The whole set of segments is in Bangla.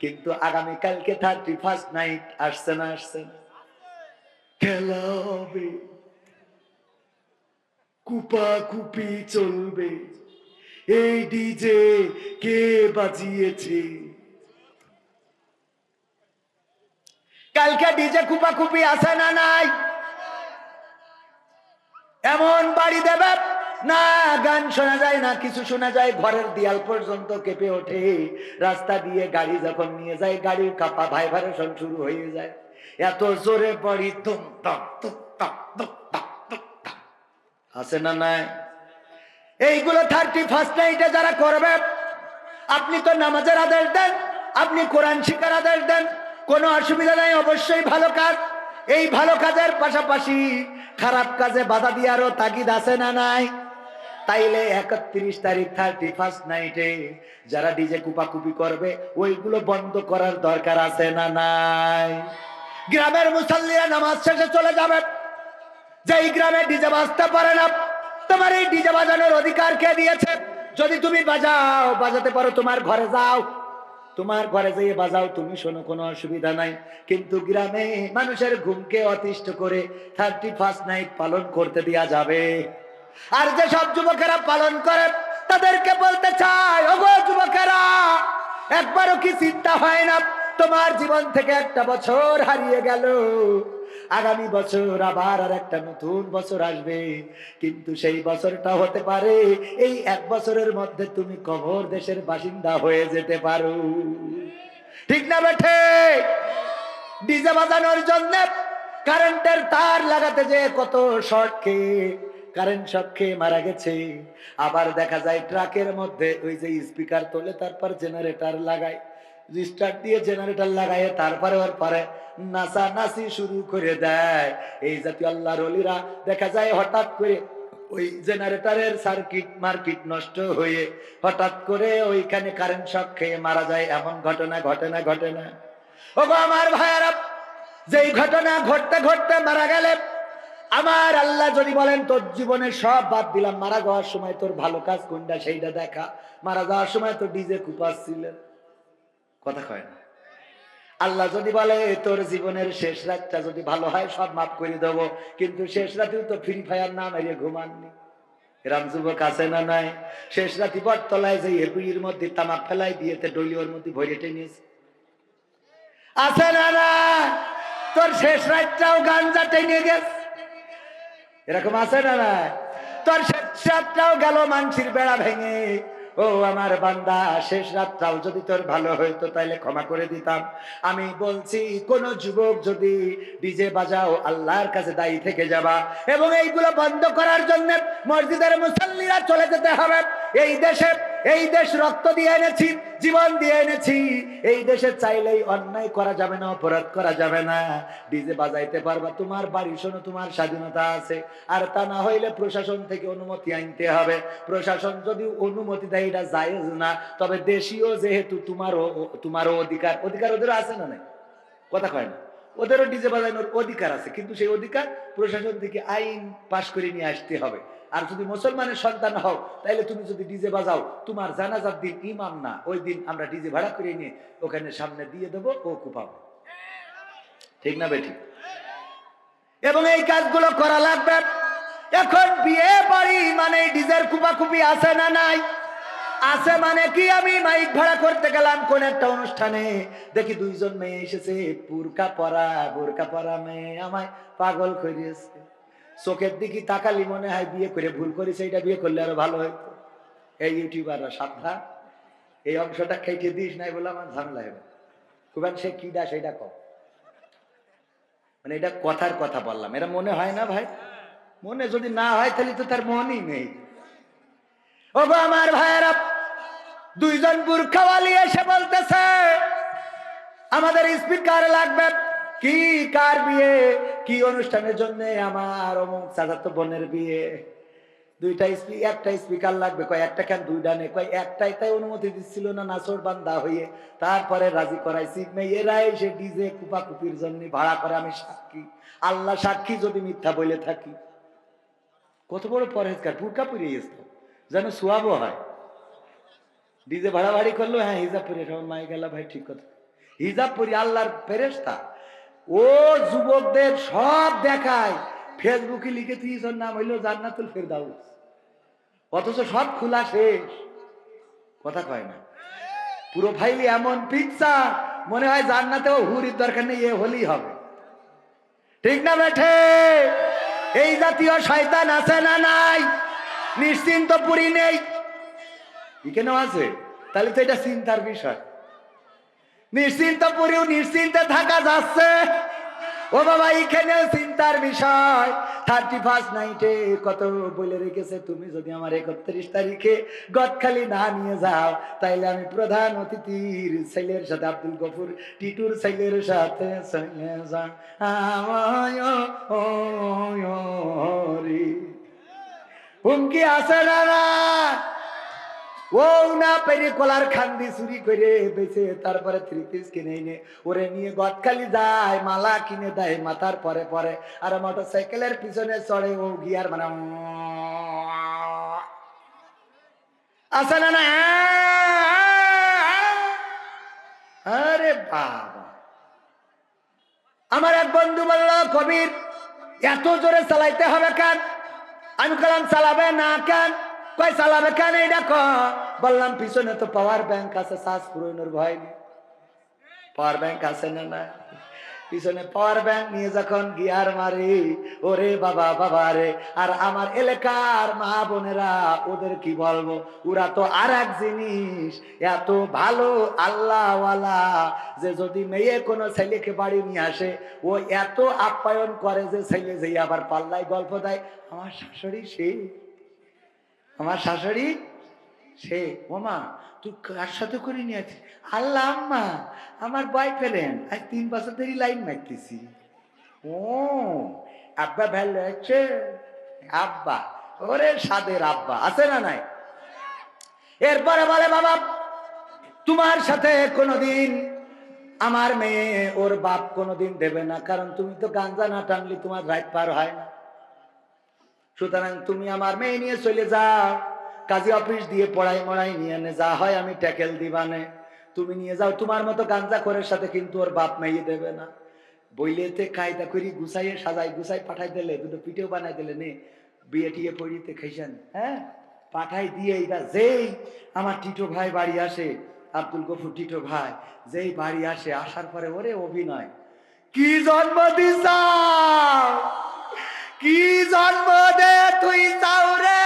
কিন্তু আগামীকালকে থার্টি ফার্স্ট নাইট আসছে না আসছে না। খেলা হবে। কুপা কুপি চলবে। এই ডিজে কে বাজিয়েছে? কালকে ডিজে কুপা কুপি আছে না, নাই? এমন বাড়ি দেবে না, গান শোনা যায় না, কিছু শোনা যায়। ঘরের দেয়াল পর্যন্ত কেঁপে ওঠে। রাস্তা দিয়ে গাড়ি যখন নিয়ে যায়, গাড়ির কাপা ভাইব্রেশন শুরু হয়ে যায়। এত জোরে পড়ি তুম তাম তুম তাম তুম তাম তুম তাম। আছে না নাই? এইগুলো থার্টি ফার্স্ট নাইটে যারা করবে, আপনি তো নামাজের আদেশ দেন, আপনি কোরআন শিকার আদেশ দেন, কোনো অসুবিধা নাই, অবশ্যই ভালো কাজ। এই ভালো কাজের পাশাপাশি খারাপ কাজে বাধা দিয়ারও তাগিদ আছে না নাই? তাইলে একত্রিশ তারিখ থার্টি ফার্স্ট নাইটে যারা ডিজে কুপাকুপি করবে, ওইগুলো বন্ধ করার দরকার আছে না নাই? গ্রামের মুসল্লিরা নামাজ শেষে চলে যাবে। যেই গ্রামে ডিজে বাজতে পারে না, তোমার এই ডিজে বাজানোর অধিকার কে দিয়েছে? যদি তুমি বাজাও, বাজাতে পারো তোমার ঘরে যাও। তোমার ঘরে যেয়ে বাজাও, তুমি শোনো, কোনো অসুবিধা নাই। কিন্তু গ্রামে মানুষের ঘুমকে অতিষ্ঠ করে থার্টি ফার্স্ট নাইট পালন করতে দেওয়া যাবে। আর যে সব যুবকেরা পালন করে তাদেরকে বলতে চাই, ওগো যুবকেরা, একবারও কি চিন্তা হয় না? তোমার জীবন থেকে একটা বছর হারিয়ে গেল। আগামী বছর আবার আর একটা নতুন বছর আসবে। কিন্তু সেই বছরটা হতে পারে, এই এক বছরের মধ্যে তুমি কবর দেশের বাসিন্দা হয়ে যেতে পারো। ঠিক না বেঠে? ডিজে বাজানোর জন্য কারেন্টের তার লাগাতে যে কত শর্ট খেয়ে কারেন্ট শক খেয়ে মারা গেছে। আবার দেখা যায় ট্রাকের মধ্যে ওই যে স্পিকার তোলে, তারপর জেনারেটর লাগায়। স্টার্ট দিয়ে জেনারেটর লাগায়, তারপরে ওর পরে নাচা নাচি শুরু করে দেয়। এই জাতীয় আল্লাহর অলিরা দেখা যায় হঠাৎ করে ওই জেনারেটরের সার্কিট মার্কিট নষ্ট হয়ে হঠাৎ করে ওইখানে কারেন্ট শক খেয়ে মারা যায়। এমন ঘটনা ঘটে না ঘটে না ও আমার ভাইয়ারা, যেই ঘটনা ঘটতে ঘটতে মারা গেলে আমার আল্লাহ যদি বলেন, তোর জীবনে সব বাদ দিলাম। মারা যাওয়ার সময় তোর ভালো কাজ কোনটা সেইটা দেখা। মারা যাওয়ার সময় তো ডিজে কুপাচ্ছিলেন কথা কয় না। আল্লাহ যদি বলে, তোর জীবনের শেষ রাতটা যদি ভালো হয়, সব মাফ করে দেব। কিন্তু শেষ রাতেও তো ফ্রি ফায়ার না মেরে ঘুমাননি। এরাম যুবক আছে না নাই? শেষ রাতি বটতলায় যে এপির মধ্যে তামাক ফেলাই দিয়েতে ডলিওর মধ্যে ভরে টেনিয়েছে আছে না না তোর শেষ রাতটাও গাঞ্জা টেনে গেছে। এরকম আছে না না তোর শেষ রাতটাও গেল মানসির বেড়া ভেঙে। ও আমার বান্দা, শেষ রাতটাও যদি তোর ভালো হইতো তাইলে ক্ষমা করে দিতাম। আমি বলছি, কোন যুবক যদি ডিজে বাজাও, আল্লাহর কাছে দায়ী থেকে যাবা। এবং এইগুলো বন্ধ করার জন্য মসজিদের মুসল্লিরা চলে যেতে হবে। এই দেশে এই দেশ রক্ত দিয়ে এনেছি, জীবন দিয়ে এনেছি। এই দেশে চাইলেই অন্যায় করা যাবে না, অপরাধ করা যাবে না। ডিজে বাজাইতে পারবা তোমার বাড়ি, শোনো তোমার স্বাধীনতা আছে। আর তা না হইলে প্রশাসন থেকে অনুমতি আনতে হবে। প্রশাসন যদি অনুমতি দেয়, এটা জায়েজ না। তবে দেশীয় যেহেতু তোমারও তোমারও অধিকার। অধিকার ওদের আছে না নাই? কথা কয় না। ওদেরও ডিজে বাজানোর অধিকার আছে। কিন্তু সেই অধিকার প্রশাসন থেকে আইন পাশ করে নিয়ে আসতে হবে। আর যদি মুসলমানের সন্তান হও তাহলে তুমি যদি ডিজে বাজাও, তোমার জানাজার দিন ইমাম না, ওই দিন আমরা ডিজে ভাড়া করে নিয়ে ওখানে সামনে দিয়ে দেবো, ও কুপাবো। ঠিক না বেঠিক এবং এই কাজগুলো করা লাগবে। এখন বিয়ে বাড়ি মানে ডিজের কুপাকুপি আছে না নাই? আছে মানে কি? আমি মাইক ভাড়া করতে গেলাম কোন একটা অনুষ্ঠানে। দেখি দুইজন মেয়ে এসেছে পুরকা পরা, বোরকা পরা মেয়ে আমায় পাগল করিয়েছে চোখের দিকে তাকালি মনে হয় বিয়ে করে ভুল করেছে, এটা বিয়ে করলে আরও ভালো হইতো। এই ইউটিউবাররা সাবধান। এই অংশটা খেটে দিস নাই বলে আমার ঝামেলা হবে। খুবেন সে কিডা সেটা কম মানে এটা কথার কথা বললাম। এটা মনে হয় না ভাই? মনে যদি না হয় তাহলে তো তার মনই নেই। ও আমার ভাইয়েরা, দুইজন বুর্খাওয়ালি এসে বলতেছে, আমাদের স্পিকার লাগবে। কি কার বিয়ে? কি অনুষ্ঠানের জন্য আমার অমুক চাচাতো বোনের বিয়ে? দুইটা একটা স্পিকার লাগবে, কয় একটা কেন দুইটা নেই কয় একটাই তাই অনুমতি দিচ্ছিল না নাচর বান্দা হয়ে। তারপরে রাজি করাইছি মেয়েরা এসে ডিজে কুপা কুপির জন্য ভাড়া করে আমি সাক্ষী। আল্লাহ সাক্ষী যদি মিথ্যা বলে থাকি। কত বড় পরহেজকার বুরকা পুড়িয়ে গেছে যেন সোয়াবও হয়। ডিজে ভাড়া ভাড়ি করল হ্যাঁ হিজাব পরে। মাই গেল, ভাই, ঠিক কথা। হিজাব পরি আল্লাহর ফেরেস্তা ও যুবকদের সব দেখায়। ফেসবুকে লিখে দিয়েছ নাম হইল জান্নাতুল ফেরদাউস। অথচ সব খোলা শেষ। কথা কয় না। পুরো ফাইলি এমন পিকচার মনে হয় জান্নাতেও হুরির দরকার নেই, এ হলেই হবে। ঠিক না বেঠে? এই জাতীয় শয়তান আছে না নাই? নিশ্চিন্ত পুরি নেই। এখানেও আছে? তাহলে তো এটা চিন্তার বিষয়। নিশ্চিন্ত পুরেও নিশ্চিন্তে থাকা যাচ্ছে ও বাবা এখানে চিন্তার বিষয় থার্টি ফার্স্ট নাইটে কত বলে রেখেছে তুমি যদি আমার একত্রিশ তারিখে গদখালি না নিয়ে যাও তাইলে আমি প্রধান অতিথির ছেলের সাথে আব্দুল গফুর টিটুর ছেলের সাথে হুমকি আছে না ও না পেরে করে তারপরে এনে ওরে নিয়ে যায়, মালা কিনে দেয়, মাথার পরে পরে। আর সাইকেলের পিছনে চড়ে ও গিয়ার মানে না না আরে বাবা। আমার এক বন্ধু বলল, কবির, এত জোরে চালাইতে হবে কান? আমি কলাম চালাবে না কেন? কেন বললাম, পিছনে তো পাওয়ার ব্যাংক আছে শ্বাস ভয় নেই পাওয়ার ব্যাংক আছে না না? পিছনে পাওয়ার ব্যাংক নিয়ে যখন গিয়ার মারি, ওরে বাবা বাবা রে। আর আমার এলাকার মা বোনেরা, ওদের কি বলব? ওরা তো আর এক জিনিস, এত ভালো আল্লাহওয়ালা যে যদি মেয়ে কোনো ছেলেকে বাড়ি নিয়ে আসে, ও এত আপ্যায়ন করে যে ছেলে যে আবার পাল্লায় গল্প দেয়। আমার শাশুড়ি সে আমার শাশুড়ি? সে ওমা তুই কার সাথে করে নিয়ে আছিস? আল্লাহ আম্মা, আমার বয়ফ্রেন্ড আজ তিন বছর ধরে লাইন মারতেছি। ও, আব্বা ভালো আছে? আব্বা, ওরে সাদের আব্বা, আছে না নাই? এরপরে বলে, বাবা, তোমার সাথে কোনোদিন আমার মেয়ে ওর বাপ কোনোদিন দেবে না, কারণ তুমি তো গাঞ্জা না টানলে তোমার রাইট পার হয় না। সুতরাং তুমি আমার মেয়ে নিয়ে চলে যাও। কাজী অফিস দিয়ে পড়াই মড়াই নিয়ে নে, যা হয় আমি ট্যাকেল দিবানে। তুমি নিয়ে যাও, তোমার মতো গাঞ্জা করের সাথে কিন্তু ওর বাপ মেয়ে দেবে না। বইলেতে কায়দা করি গুছাইয়ে সাজাই, গুছাই পাঠাই দিলে, দুটো পিঠেও বানাই দিলে নে, বিয়ে টিয়ে পড়িতে খাইছেন হ্যাঁ? পাঠাই দিয়ে এইটা যেই আমার টিটো ভাই বাড়ি আসে, আব্দুল গফুর টিটো ভাই, যেই বাড়ি আসে, আসার পরে ওরে অভিনয়। কি জন্ম দিছাও কি জন্ম দে তুই চাও রে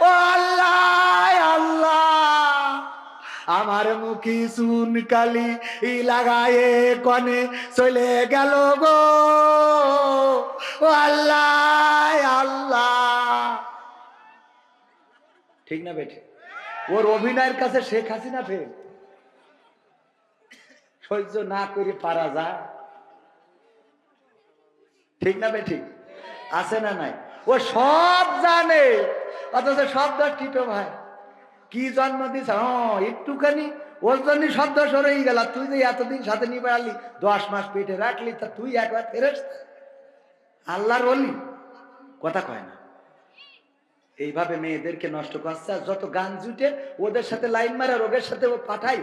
ও আল্লাহ আল্লাহ। আমার মুখি সুন কালি ই লাগায়ে কনে চলে গেল গো। ও আল্লাহ আল্লাহ। ঠিক না বেঠে? ওর অভিনয়ের কাছে শেখ হাসিনা ফের। সহ্য না করে পারা যায়। ঠিক না ঠিক আছে না নাই? ও সব জানে। অথচ সব দোষ টিটো ভাই? কি জন্ম দিস হ্যাঁ একটুখানি। ওর জন্য সব ওর হয়ে গেল। তুই যে এতদিন সাথে নিয়ে বেড়ালি, দশ মাস পেটে রাখলি, তা তুই একবার ফেরেস আল্লাহর বলি কথা কয় না। এইভাবে মেয়েদেরকে নষ্ট করছে, আর যত গান জুটে ওদের সাথে লাইন মারা, রোগের সাথে ও পাঠাই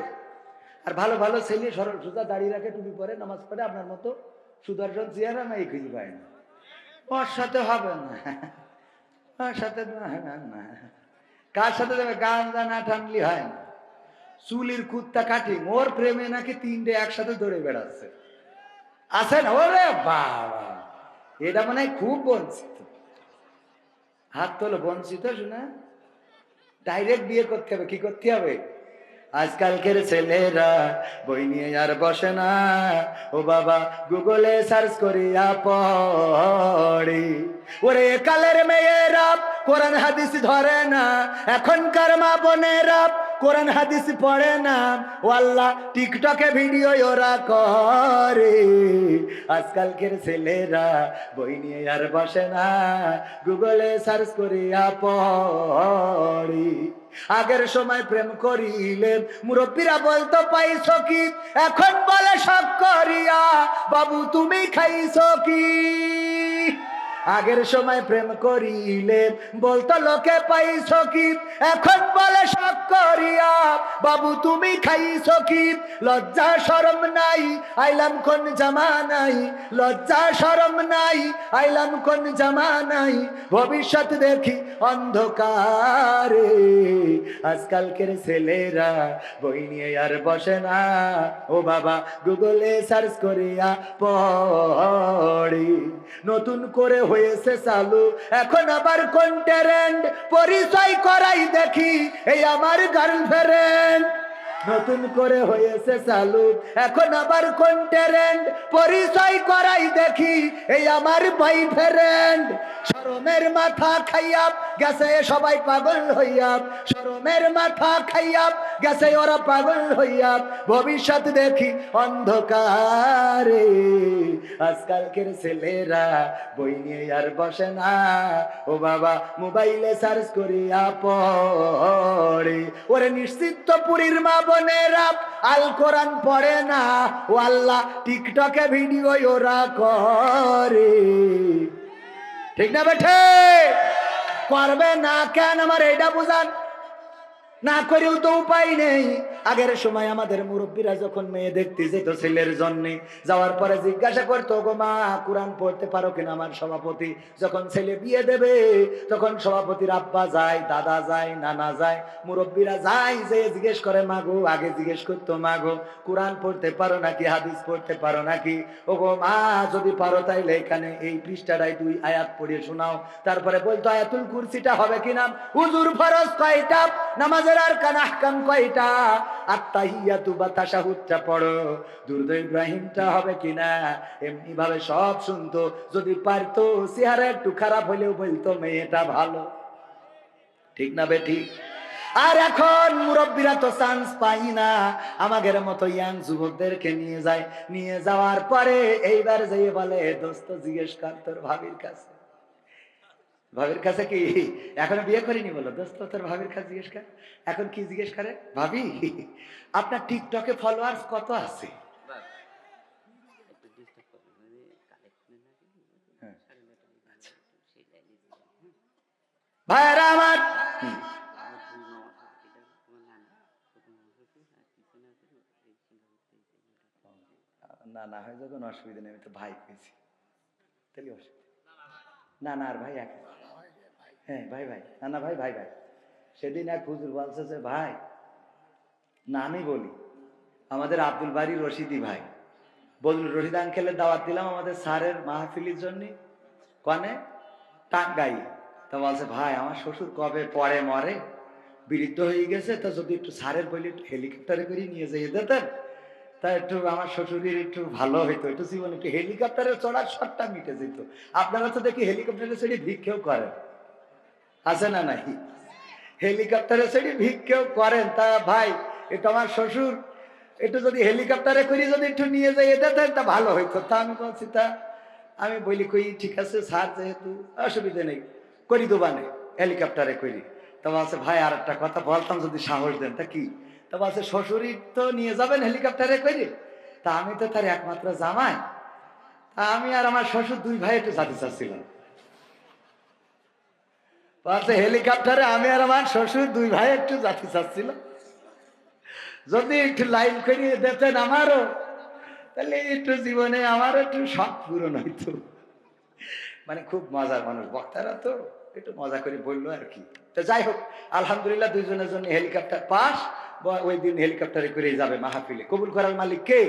আর ভালো ভালো ছেলে সরল সোজা দাঁড়িয়ে রাখে, টুপি পরে নামাজ পড়ে, আপনার মতো সুদর্শন চেহারা না এই খুঁজে পায় না। ওর সাথে হবে না। ওর সাথে না। কার সাথে যাবে? গান না টানলি হয় না। চুলির কুত্তা কাটি ওর প্রেমে নাকি তিনটে একসাথে ধরে বেড়াচ্ছে। আছে না? ওরে বাবা! এটা মনে খুব বঞ্চিত। হাত তোলো বঞ্চিত, শোনা? ডাইরেক্ট বিয়ে করতে হবে। কি করতে হবে? আজকালকের ছেলেরা বই নিয়ে আর বসে না। ও বাবা, গুগলে সার্চ করিয়া পড়ি। ওরে কালের মেয়েরা, কোরআন হাদিস ধরে না। এখনকার মা বোনেরা কোরআন হাদিস পড়ে না। ও আল্লাহ টিকটকে ভিডিও ওরা করে। আজকালকের ছেলেরা বই নিয়ে আর বসে না। গুগলে সার্চ করিয়া পড়ে। আগের সময় প্রেম করিলেন, মুরব্বীরা বলতো, পাইছ কি? এখন বলে সব করিয়া। বাবু, তুমি খাইছ কি? আগের সময় প্রেম করিলে বলতো, লোকে পাইছ কি? এখন বলে, শখ করিয়া। বাবু, তুমি খাইছ কি? লজ্জা, শরম নাই। আইলাম কোন জামা নাই। লজ্জা, শরম নাই। আইলাম কোন জামানাই ভবিষ্যৎ দেখি অন্ধকারে। আজকালকের ছেলেরা বই নিয়ে আর বসে না। ও বাবা, গুগলে সার্চ করিয়া পড়ি। নতুন করে হয়েছে চালু। এখন আবার কোন ট্যারেন্ট পরিচয় করাই দেখি, এই আমার গার্লফ্রেন্ড নতুন করে হয়েছে চালু। এখন আবার কোন ট্যারেন্ট পরিচয় করাই দেখি, এই আমার বয়ফ্রেন্ড শরমের মাথা খাইয়া গেছে সবাই পাগল হইয়া। শরমের মাথা খাইয়া গেছে ওরা পাগল হইয়া। ভবিষ্যৎ দেখি অন্ধকারে। আজকালকের ছেলেরা বই নিয়ে আর বসে না। ও বাবা, মোবাইলে সার্চ করিয়া পড়ে। ওরে নিশ্চিত পুরীর মা বোনেরা, আল কোরআন পড়ে না। ও আল্লাহ, টিকটকে ভিডিও ওরা করে। ঠিক না বেঠে? করবে না কেন আমার এটা বুঝান? না করেও তো উপায় নেই। আগের সময় আমাদের মুরব্বীরা যখন মেয়ে দেখতে যেত ছেলের জন্য, যাওয়ার পরে জিজ্ঞাসা করতো, গো মা, কোরআন পড়তে পারো কিনা আমার সভাপতি? যখন ছেলে বিয়ে দেবে, তখন সভাপতির আব্বা যায়, দাদা যায়, নানা যায়, মুরব্বীরা যায় যে জিজ্ঞেস করে মাগো আগে জিজ্ঞেস করতো মাগো কোরআন পড়তে পারো নাকি, হাদিস পড়তে পারো নাকি? ও গো মা, যদি পারো তাইলে এখানে এই পৃষ্ঠাটাই তুই আয়াত পড়িয়ে শোনাও। তারপরে বলতো, আয়াতুল কুরসিটা হবে কিনা হুজুর, ফরজ কয়টা? নামাজের আর কয়টা? বা পড়ো। দুরুদ ইব্রাহিমটা হবে কিনা? এমনি ভাবে সব শুনতো। যদি পারতো একটু খারাপ হলেও বলতো, মেয়েটা ভালো। ঠিক না আর এখন মুরব্বীরা তো চান্স পাই না। আমাদের মতো ইয়াং যুবকদেরকে নিয়ে যায়। নিয়ে যাওয়ার পরে এইবার যেয়ে বলে, দোস্ত, জিজ্ঞেস কর তোর ভাবির কাছে। ভাবির কাছে কি এখন বিয়ে করিনি বলো? দোস্ত তোর ভাবির কাছে জিজ্ঞেস কর। এখন কি জিজ্ঞেস করে? ভাবি আপনার টিকটকে ফলোয়ার্স কত আছে? মানে হ্যাঁ। আচ্ছা। ভাইরা আমার। না না হয় যখন অসুবিধা নেই আমি তো ভাই পেয়েছি তাহলে অসুবিধা না না আর ভাই এক হ্যাঁ ভাই ভাই। না না, ভাই ভাই ভাই। সেদিন এক হুজুর বলছে যে, ভাই, না, আমি বলি, আমাদের আব্দুল বাড়ি রশিদি ভাই। বলল রশিদ আঙ্কেলের দাওয়াত দিলাম আমাদের স্যারের মাহফিলির জন্য। কনে? টাঙ্গাই তা বলছে, ভাই, আমার শ্বশুর কবে পরে মরে? বৃদ্ধ হয়ে গেছে, তা যদি একটু স্যারের বলি একটু হেলিকপ্টারে করে নিয়ে যেয়ে দিতেন, তা একটু আমার শ্বশুরের একটু ভালো হইতো। একটু জীবন একটু হেলিকপ্টারে চড়ার শটটা মিটে যেত। আপনারা তো দেখি হেলিকপ্টারে চড়ে ভিক্ষেও করেন। আছে না নাই? হেলিকপ্টারে চড়ে ভিক্ষেও করেন। তা ভাই, এটা আমার শ্বশুর। একটু যদি হেলিকপ্টারে করে যদি একটু নিয়ে যাই দিতেন তা ভালো হইতো। তা আমি বলছি, তা আমি বলি, কই, ঠিক আছে, স্যার যেহেতু অসুবিধা নেই, করি দোবানে হেলিকপ্টারে করি। তা বলছে, ভাই আর একটা কথা বলতাম, যদি সাহস দেন। তা কি? তা বলছে, শ্বশুরই তো নিয়ে যাবেন হেলিকপ্টারে করে তা আমি তো তার একমাত্র জামাই। তা আমি আর আমার শ্বশুর দুই ভাই একটু যেতে চাচ্ছিলাম। হেলিকপ্টারে আমি আর আমার শ্বশুর দুই ভাই একটু যেতে চাচ্ছিলাম যদি একটু লাইন করিয়ে দিতেন আমারও, তাহলে একটু জীবনে আমার একটু শখ পূরণ হইতো। মানে খুব মজার মানুষ, বক্তারা তো একটু মজা করে বলল আর কি। তো যাই হোক, আলহামদুলিল্লাহ দুইজনের জন্য হেলিকপ্টার পাস ওই দিন হেলিকপ্টারে করে যাবে মাহফিলে। কবুল করার মালিক কে?